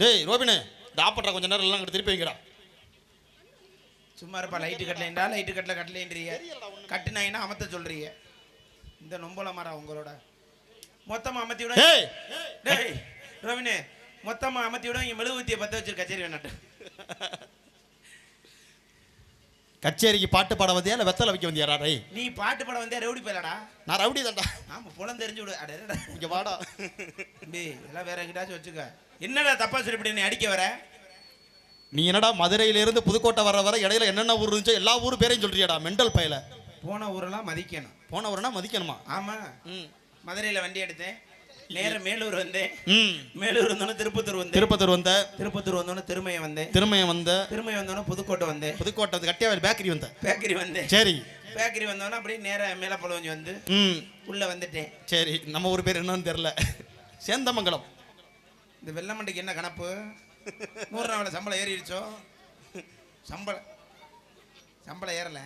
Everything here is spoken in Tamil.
டேய் ரோபினு இந்த ஆப்பட்டா கொஞ்ச நேரம் எல்லாம் திருப்பி வைங்கடா. சும்மா இருப்பா லைட்டு கட்டலைண்டா லைட்டு கட்டல கட்டலைன்றீங்க. கட்டுனாயினா அமத்த சொல்றீங்க? இந்த நொம்பல மரம் உங்களோட. மொத்தமா அமத்தி விட டேய்! டேய் ரவினு மொத்தமா அமத்தி விட இங்க மெழுகுவத்தியை பத்த வச்சு கச்சேரி வேணாட்டு கச்சேரிக்கு பாட்டு பாட வந்தியா இல்லை வெத்தலை வைக்க வந்தியாடா டேய்? நீ பாட்டு படம் வந்தே ரவுடி போயிலடா நான் ரவுடி தான்டா. ஆமா புலம் தெரிஞ்சு விடு. அடடா இங்க வாடா. தம்பி எல்லாம் வேற எங்கிட்டாச்சும் வச்சுக்க. என்னடா தப்பா சொல்லி நீ அடிக்க வர? நீ என்னடா மதுரையில இருந்து புதுக்கோட்டை வர வர இடையில என்னென்ன ஊர் இருந்துச்சோ எல்லா ஊர் பேரையும் சொல்றியாடா மெண்டல் பயல. போன ஊரெல்லாம் மதிக்கணும். போன ஊர்னா மதிக்கணுமா? ஆமா. ம். மதுரையில வண்டி எடுத்தேன். நேர மேலூர் வந்தேன். ம். மேலூர் வந்தோன்னே திருப்பத்தூர் வந்தேன். திருப்பத்தூர் வந்த. திருப்பத்தூர் வந்தோன்னே திருமயம் வந்தேன். திருமயம் வந்த. திருமயம் வந்தோன்னே புதுக்கோட்டை வந்தேன். புதுக்கோட்டை வந்து கட்டியாவில் பேக்கரி வந்த. பேக்கரி வந்தேன். சரி. பேக்கரி வந்தோன்னே அப்படியே நேரா மேலப்பழவஞ்சி வந்து ம். உள்ள வந்துட்டேன். சரி நம்ம ஊர் பேர் என்னன்னு தெரில சேந்தமங்கலம். இந்த வெள்ளமண்டைக்கு என்ன கணப்பு? நூறு நாள் சம்பளம் ஏறிடுச்சோ? சம்பளம் சம்பளம் ஏறல.